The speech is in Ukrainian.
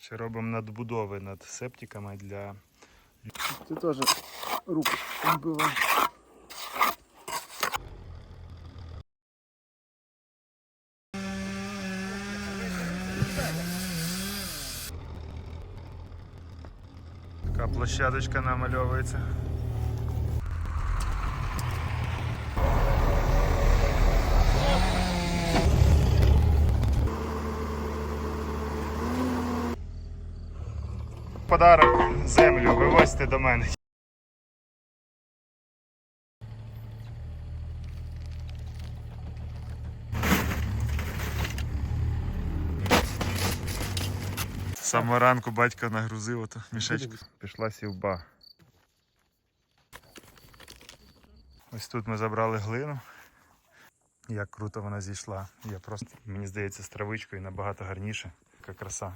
Ще робимо надбудови над септиками для Ти теж руку вбивай. така площадочка намальовується. Подарок землю вивозьте до мене. Самого ранку батько нагрузив ото мішечку. Пішла сівба. Ось тут ми забрали глину. Як круто вона зійшла. Я просто, мені здається, з травичкою набагато гарніше. Яка краса.